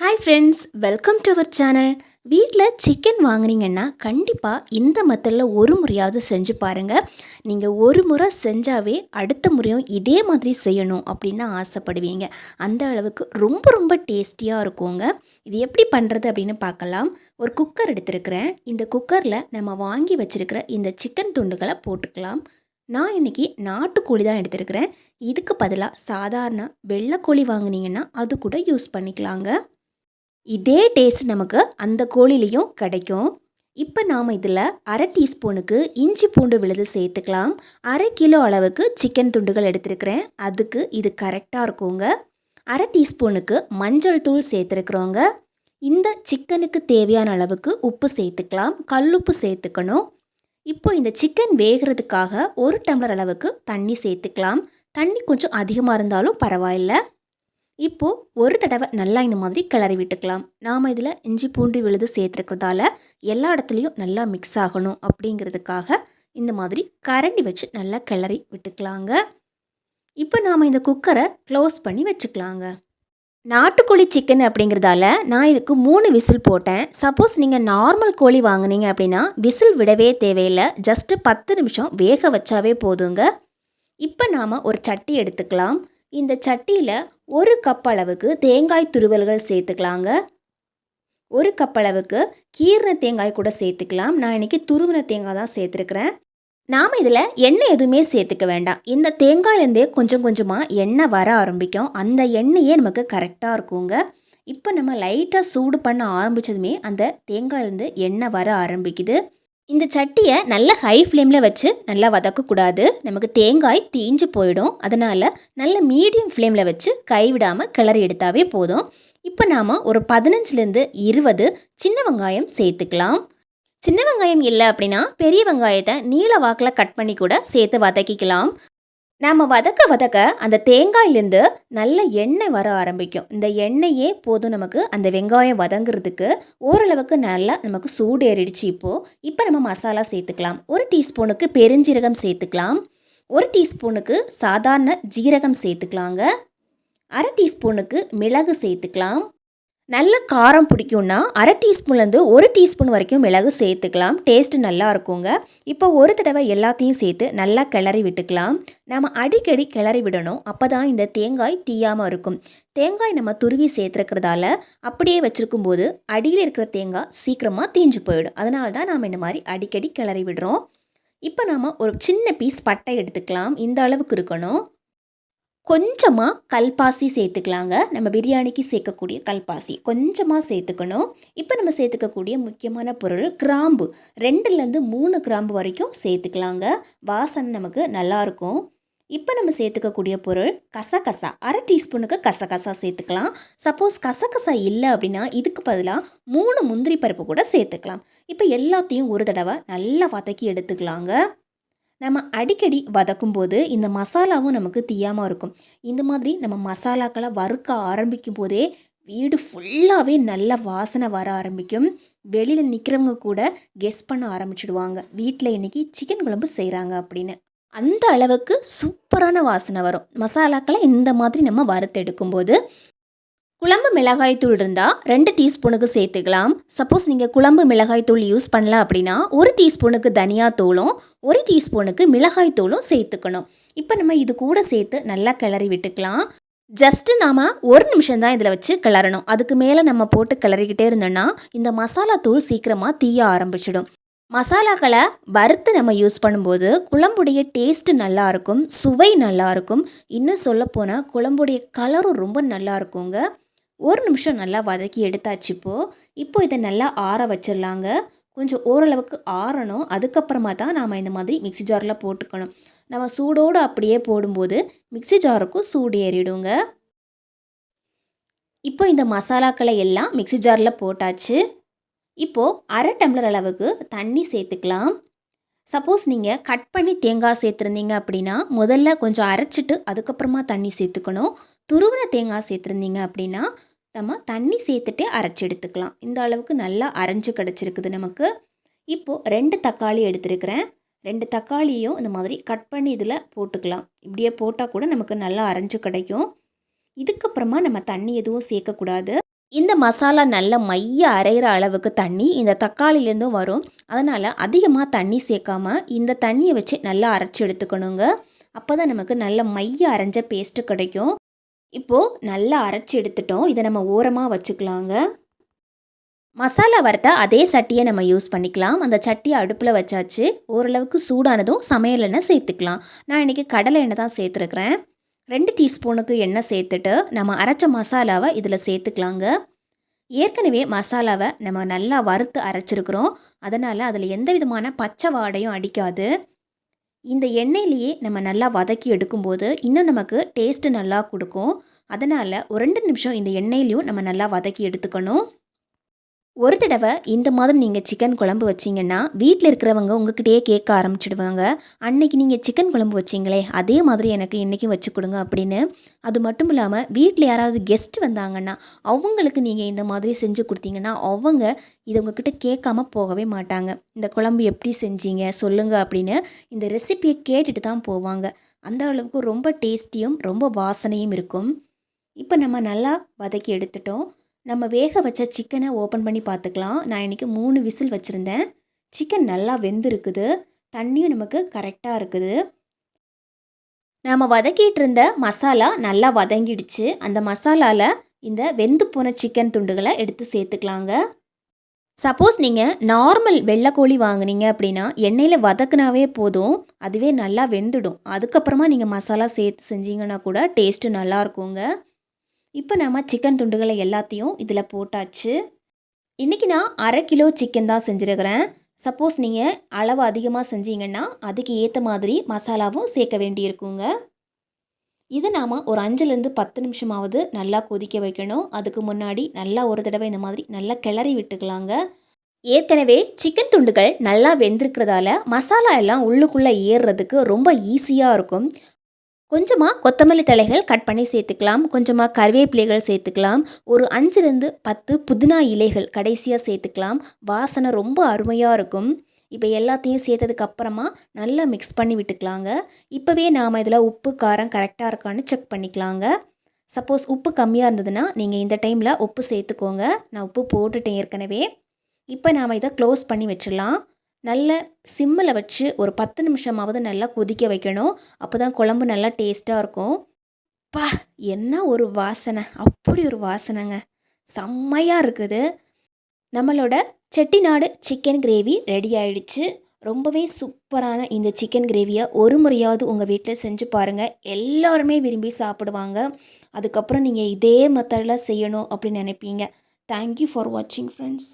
Hi friends welcome to our channel வீட்டில் chicken வாங்குனீங்கன்னா கண்டிப்பாக இந்த மெத்தடில் ஒரு முறையாவது செஞ்சு பாருங்கள் நீங்கள் ஒரு முறை செஞ்சாவே அடுத்த முறையும் இதே மாதிரி செய்யணும் அப்படின்னு ஆசைப்படுவீங்க. அந்த அளவுக்கு ரொம்ப ரொம்ப டேஸ்டியாக இருக்குங்க. இது எப்படி பண்ணுறது அப்படின்னு பார்க்கலாம். ஒரு குக்கர் எடுத்திருக்கிறேன். இந்த குக்கரில் நம்ம வாங்கி வச்சுருக்கிற இந்த சிக்கன் துண்டுகளை போட்டுக்கலாம். நான் இன்றைக்கி நாட்டுக்கோழி தான் எடுத்திருக்கிறேன். இதுக்கு பதிலாக சாதாரண வெள்ளைக்கோழி வாங்குனீங்கன்னா அது கூட யூஸ் பண்ணிக்கலாங்க. இதே டேஸ்ட் நமக்கு அந்த கோழிலையும் கிடைக்கும். இப்போ நாம் இதில் அரை டீஸ்பூனுக்கு இஞ்சி பூண்டு விழுது சேர்த்துக்கலாம். அரை கிலோ அளவுக்கு சிக்கன் துண்டுகள் எடுத்திருக்கிறேன். அதுக்கு இது கரெக்டாக இருக்குங்க. அரை டீஸ்பூனுக்கு மஞ்சள் தூள் சேர்த்துருக்குறோங்க. இந்த சிக்கனுக்கு தேவையான அளவுக்கு உப்பு சேர்த்துக்கலாம். கல்லுப்பு சேர்த்துக்கணும். இப்போ இந்த சிக்கன் வேகிறதுக்காக ஒரு டம்ளர் அளவுக்கு தண்ணி சேர்த்துக்கலாம். தண்ணி கொஞ்சம் அதிகமாக இருந்தாலும் பரவாயில்ல. இப்போது ஒரு தடவை நல்லா இந்த மாதிரி கிளறி விட்டுக்கலாம். நாம் இதில் இஞ்சி பூண்டு விழுது சேர்த்துருக்கிறதால எல்லா இடத்துலையும் நல்லா மிக்ஸ் ஆகணும் அப்படிங்கிறதுக்காக இந்த மாதிரி கரண்டி வச்சு நல்லா கிளறி விட்டுக்கலாங்க. இப்போ நாம் இந்த குக்கரை க்ளோஸ் பண்ணி வச்சுக்கலாங்க. நாட்டுக்கோழி சிக்கன் அப்படிங்கிறதால நான் இதுக்கு மூணு விசில் போட்டேன். சப்போஸ் நீங்கள் நார்மல் கோழி வாங்குனீங்க அப்படின்னா விசில் விடவே தேவையில்லை. ஜஸ்ட்டு பத்து நிமிஷம் வேக வச்சாவே போதுங்க. இப்போ நாம் ஒரு சட்டி எடுத்துக்கலாம். இந்த சட்டியில் ஒரு கப் அளவுக்கு தேங்காய் துருவல்கள் சேர்த்துக்கலாங்க. ஒரு கப் அளவுக்கு கீர்ன தேங்காய் கூட சேர்த்துக்கலாம். நான் இன்றைக்கி துருவின தேங்காய் தான் சேர்த்துருக்குறேன். நாம் இதில் எண்ணெய் எதுவுமே சேர்த்துக்க வேண்டாம். இந்த தேங்காயிலேருந்தே கொஞ்சம் கொஞ்சமாக எண்ணெய் வர ஆரம்பிக்கும். அந்த எண்ணெயே நமக்கு கரெக்டாக இருக்குங்க. இப்போ நம்ம லைட்டாக சூடு பண்ண ஆரம்பித்ததுமே அந்த தேங்காயிலேருந்து எண்ணெய் வர ஆரம்பிக்குது. இந்த சட்டியை நல்ல ஹை ஃப்ளேமில் வச்சு நல்லா வதக்கக்கூடாது. நமக்கு தேங்காய் தீஞ்சு போயிடும். அதனால் நல்ல மீடியம் ஃப்ளேமில் வச்சு கைவிடாமல் கிளறி எடுத்தாவே போதும். இப்போ நாம் ஒரு பதினஞ்சுலேருந்து இருபது சின்ன வெங்காயம் சேர்த்துக்கலாம். சின்ன வெங்காயம் இல்லை அப்படின்னா பெரிய வெங்காயத்தை நீல வாக்கில் கட் பண்ணி கூட சேர்த்து வதக்கிக்கலாம். நாம் வதக்க வதக்க அந்த தேங்காயிலேருந்து நல்ல எண்ணெய் வர ஆரம்பிக்கும். இந்த எண்ணெயே போதும் நமக்கு. அந்த வெங்காயம் வதங்குறதுக்கு ஓரளவுக்கு நல்லா நமக்கு சூடு ஏறிடுச்சு இப்போது இப்போ நம்ம மசாலா சேர்த்துக்கலாம். ஒரு டீஸ்பூனுக்கு பெருஞ்சீரகம் சேர்த்துக்கலாம். ஒரு டீஸ்பூனுக்கு சாதாரண ஜீரகம் சேர்த்துக்கலாங்க. அரை டீஸ்பூனுக்கு மிளகு சேர்த்துக்கலாம். நல்ல காரம் பிடிக்கும்னா அரை டீஸ்பூன்லேருந்து ஒரு டீஸ்பூன் வரைக்கும் மிளகு சேர்த்துக்கலாம். டேஸ்ட்டு நல்லா இருக்குங்க. இப்போ ஒரு தடவை எல்லாத்தையும் சேர்த்து நல்லா கிளறி விட்டுக்கலாம். நம்ம அடிக்கடி கிளறி விடணும். அப்போ தான் இந்த தேங்காய் தீயாமல் இருக்கும். தேங்காய் நம்ம துருவி சேர்த்துருக்கிறதால அப்படியே வச்சுருக்கும் போது அடியில் இருக்கிற தேங்காய் சீக்கிரமாக தீஞ்சு போயிடும். அதனால தான் நாம் இந்த மாதிரி அடிக்கடி கிளறி விடுறோம். இப்போ நாம் ஒரு சின்ன பீஸ் பட்டை எடுத்துக்கலாம். இந்த அளவுக்கு இருக்கணும். கொஞ்சமாக கல்பாசி சேர்த்துக்கலாங்க. நம்ம பிரியாணிக்கு சேர்க்கக்கூடிய கல்பாசி கொஞ்சமாக சேர்த்துக்கணும். இப்போ நம்ம சேர்த்துக்கக்கூடிய முக்கியமான பொருள் கிராம்பு. ரெண்டுலேருந்து மூணு கிராம்பு வரைக்கும் சேர்த்துக்கலாங்க. வாசனை நமக்கு நல்லாயிருக்கும். இப்போ நம்ம சேர்த்துக்கக்கூடிய பொருள் கசகசா. அரை டீஸ்பூனுக்கு கசகசா சேர்த்துக்கலாம். சப்போஸ் கசகசா இல்லை அப்படின்னா இதுக்கு பதிலாக மூணு முந்திரி பருப்பு கூட சேர்த்துக்கலாம். இப்போ எல்லாத்தையும் ஒரு தடவை நல்லா வதக்கி எடுத்துக்கலாங்க. நம்ம அடிக்கடி வதக்கும் போது இந்த மசாலாவும் நமக்கு தீயாமல் இருக்கும். இந்த மாதிரி நம்ம மசாலாக்களை வறுக்க ஆரம்பிக்கும் போதே வீடு ஃபுல்லாகவே நல்ல வாசனை வர ஆரம்பிக்கும். வெளியில் நிற்கிறவங்க கூட கெஸ் பண்ண ஆரம்பிச்சிடுவாங்க. வீட்டில் இன்றைக்கி சிக்கன் குழம்பு செய்கிறாங்க அப்படின்னு. அந்த அளவுக்கு சூப்பரான வாசனை வரும். மசாலாக்களை இந்த மாதிரி நம்ம வறுத்தெடுக்கும்போது குழம்பு மிளகாய்த்தூள் இருந்தால் ரெண்டு டீஸ்பூனுக்கு சேர்த்துக்கலாம். சப்போஸ் நீங்கள் குழம்பு மிளகாய்த்தூள் யூஸ் பண்ணல அப்படின்னா ஒரு டீஸ்பூனுக்கு தனியாத்தூளும் ஒரு டீஸ்பூனுக்கு மிளகாய்த்தூளும் சேர்த்துக்கணும். இப்போ நம்ம இது கூட சேர்த்து நல்லா கிளறி விட்டுக்கலாம். ஜஸ்ட்டு நாம் ஒரு நிமிஷம் தான் இதில் வச்சு கிளறணும். அதுக்கு மேலே நம்ம போட்டு கிளறிக்கிட்டே இருந்தோன்னா இந்த மசாலா தூள் சீக்கிரமாக தீய ஆரம்பிச்சிடும். மசாலாக்களை வறுத்து நம்ம யூஸ் பண்ணும்போது குழம்புடைய டேஸ்ட்டு நல்லாயிருக்கும் சுவை நல்லாயிருக்கும் இன்னும் சொல்லப்போனால் குழம்புடைய கலரும் ரொம்ப நல்லா இருக்குங்க. ஒரு நிமிஷம் நல்லா வதக்கி எடுத்தாச்சு இப்போது இப்போ இதை நல்லா ஆற வச்சிடலாங்க. கொஞ்சம் ஓரளவுக்கு ஆறணும். அதுக்கப்புறமா தான் நாம் இந்த மாதிரி மிக்சி ஜாரில் போட்டுக்கணும். நம்ம சூடோடு அப்படியே போடும்போது மிக்சி ஜாருக்கும் சூடு ஏறிடுங்க. இப்போ இந்த மசாலாக்களை எல்லாம் மிக்சி ஜாரில் போட்டாச்சு. இப்போது அரை டம்ளர் அளவுக்கு தண்ணி சேர்த்துக்கலாம். சப்போஸ் நீங்கள் கட் பண்ணி தேங்காய் சேர்த்துருந்தீங்க அப்படின்னா முதல்ல கொஞ்சம் அரைச்சிட்டு அதுக்கப்புறமா தண்ணி சேர்த்துக்கணும். துருவின தேங்காய் சேர்த்துருந்தீங்க அப்படின்னா நம்ம தண்ணி சேர்த்துட்டே அரைச்சி எடுத்துக்கலாம். இந்த அளவுக்கு நல்லா அரைஞ்சு கிடச்சிருக்குது நமக்கு. இப்போது ரெண்டு தக்காளி எடுத்துருக்கிறேன். ரெண்டு தக்காளியும் இந்த மாதிரி கட் பண்ணி இதில் போட்டுக்கலாம். இப்படியே போட்டால் கூட நமக்கு நல்லா அரைஞ்சு கிடைக்கும். இதுக்கப்புறமா நம்ம தண்ணி எதுவும் சேர்க்கக்கூடாது. இந்த மசாலா நல்ல மைய அரைகிற அளவுக்கு தண்ணி இந்த தக்காளிலேருந்தும் வரும். அதனால் அதிகமாக தண்ணி சேர்க்காம இந்த தண்ணியை வச்சு நல்லா அரைச்சி எடுத்துக்கணுங்க. அப்போ தான் நமக்கு நல்ல மைய அரைஞ்ச பேஸ்ட்டு கிடைக்கும். இப்போது நல்லா அரைச்சி எடுத்துட்டோம். இதை நம்ம ஓரமாக வச்சுக்கலாங்க. மசாலா வறுத்த அதே சட்டியை நம்ம யூஸ் பண்ணிக்கலாம். அந்த சட்டியை அடுப்பில் வச்சாச்சு. ஓரளவுக்கு சூடானதும் சமையல் எண்ணெய் சேர்த்துக்கலாம். நான் இன்றைக்கி கடலை எண்ணெய் தான் சேர்த்துருக்குறேன். ரெண்டு டீஸ்பூனுக்கு எண்ணெய் சேர்த்துட்டு நம்ம அரைச்ச மசாலாவை இதில் சேர்த்துக்கலாங்க. ஏற்கனவே மசாலாவை நம்ம நல்லா வறுத்து அரைச்சிருக்கிறோம். அதனால் அதில் எந்த விதமான பச்சை வாடையும் அடிக்காது. இந்த எண்ணெயிலேயே நம்ம நல்லா வதக்கி எடுக்கும்போது இன்னும் நமக்கு டேஸ்ட்டு நல்லா கொடுக்கும். அதனால் ஒரு ரெண்டு நிமிஷம் இந்த எண்ணெயிலையும் நம்ம நல்லா வதக்கி எடுத்துக்கணும். ஒரு தடவை இந்த மாதிரி நீங்கள் சிக்கன் குழம்பு வச்சிங்கன்னா வீட்டில் இருக்கிறவங்க உங்ககிட்டயே கேட்க ஆரம்பிச்சிடுவாங்க. அன்னைக்கு நீங்கள் சிக்கன் குழம்பு வச்சிங்களே அதே மாதிரி எனக்கு இன்றைக்கும் வச்சு கொடுங்க அப்படின்னு. அது மட்டும் இல்லாமல் வீட்டில் யாராவது கெஸ்ட் வந்தாங்கன்னா அவங்களுக்கு நீங்கள் இந்த மாதிரி செஞ்சு கொடுத்தீங்கன்னா அவங்க இதை உங்ககிட்ட கேட்காம போகவே மாட்டாங்க. இந்த குழம்பு எப்படி செஞ்சீங்க சொல்லுங்கள் அப்படின்னு இந்த ரெசிபியை கேட்டுட்டு தான் போவாங்க. அந்த அளவுக்கு ரொம்ப டேஸ்டியும் ரொம்ப வாசனையும் இருக்கும். இப்போ நம்ம நல்லா வதக்கி எடுத்துட்டோம். நம்ம வேக வச்ச சிக்கனை ஓப்பன் பண்ணி பார்த்துக்கலாம். நான் இன்றைக்கி மூணு விசில் வச்சுருந்தேன். சிக்கன் நல்லா வெந்திருக்குது. தண்ணியும் நமக்கு கரெக்டாக இருக்குது. நம்ம வதக்கிட்டு இருந்த மசாலா நல்லா வதங்கிடுச்சு. அந்த மசாலாவில் இந்த வெந்து போன சிக்கன் துண்டுகளை எடுத்து சேர்த்துக்கலாங்க. சப்போஸ் நீங்கள் நார்மல் வெள்ளைக்கோழி வாங்குனீங்க அப்படின்னா எண்ணெயில் வதக்குனாவே போதும். அதுவே நல்லா வெந்துடும். அதுக்கப்புறமா நீங்கள் மசாலா சேர்த்து செஞ்சீங்கன்னா கூட டேஸ்ட்டு நல்லாயிருக்குங்க இப்போ நம்ம சிக்கன் துண்டுகளை எல்லாத்தையும் இதில் போட்டாச்சு. இன்றைக்கி நான் அரை கிலோ சிக்கன் தான் செஞ்சுருக்கிறேன். சப்போஸ் நீங்கள் அளவு அதிகமாக செஞ்சீங்கன்னா அதுக்கு ஏற்ற மாதிரி மசாலாவும் சேர்க்க வேண்டியிருக்குங்க. இதை நாம் ஒரு அஞ்சுலேருந்து பத்து நிமிஷமாவது நல்லா கொதிக்க வைக்கணும். அதுக்கு முன்னாடி நல்லா ஒரு தடவை இந்த மாதிரி நல்லா கிளறி விட்டுக்கலாங்க. ஏற்கனவே சிக்கன் துண்டுகள் நல்லா வெந்திருக்கிறதால மசாலா எல்லாம் உள்ளுக்குள்ளே ஏறுறதுக்கு ரொம்ப ஈஸியாக இருக்கும். கொஞ்சமாக கொத்தமல்லி தலைகள் கட் பண்ணி சேர்த்துக்கலாம். கொஞ்சமாக கருவேப்பிலைகள் சேர்த்துக்கலாம். ஒரு அஞ்சுலேருந்து பத்து புதினா இலைகள் கடைசியாக சேர்த்துக்கலாம். வாசனை ரொம்ப அருமையாக இருக்கும். இப்போ எல்லாத்தையும் சேர்த்ததுக்கு அப்புறமா நல்லா மிக்ஸ் பண்ணி விட்டுக்கலாங்க. இப்போவே நாம் இதில் உப்பு காரம் கரெக்டாக இருக்கான்னு செக் பண்ணிக்கலாங்க. சப்போஸ் உப்பு கம்மியாக இருந்ததுன்னா நீங்கள் இந்த டைமில் உப்பு சேர்த்துக்கோங்க. நான் உப்பு போட்டுட்டேன் ஏற்கனவே. இப்போ நாம் இதை க்ளோஸ் பண்ணி வச்சிடலாம். நல்ல சிம்மில் வச்சு ஒரு பத்து நிமிஷமாவது நல்லா கொதிக்க வைக்கணும். அப்போ தான் குழம்பு நல்லா டேஸ்ட்டாக இருக்கும். பா என்ன ஒரு வாசனை. அப்படி ஒரு வாசனைங்க. செம்மையாக இருக்குது. நம்மளோட செட்டிநாடு சிக்கன் கிரேவி ரெடி ஆயிடுச்சு. ரொம்பவே சூப்பரான இந்த சிக்கன் கிரேவியை ஒரு முறையாவது உங்கள் வீட்டில் செஞ்சு பாருங்கள் எல்லாருமே விரும்பி சாப்பிடுவாங்க. அதுக்கப்புறம் நீங்கள் இதே மெத்தடில் செய்யணும் அப்படின்னு நினைப்பீங்க. தேங்க்யூ ஃபார் வாட்சிங் ஃப்ரெண்ட்ஸ்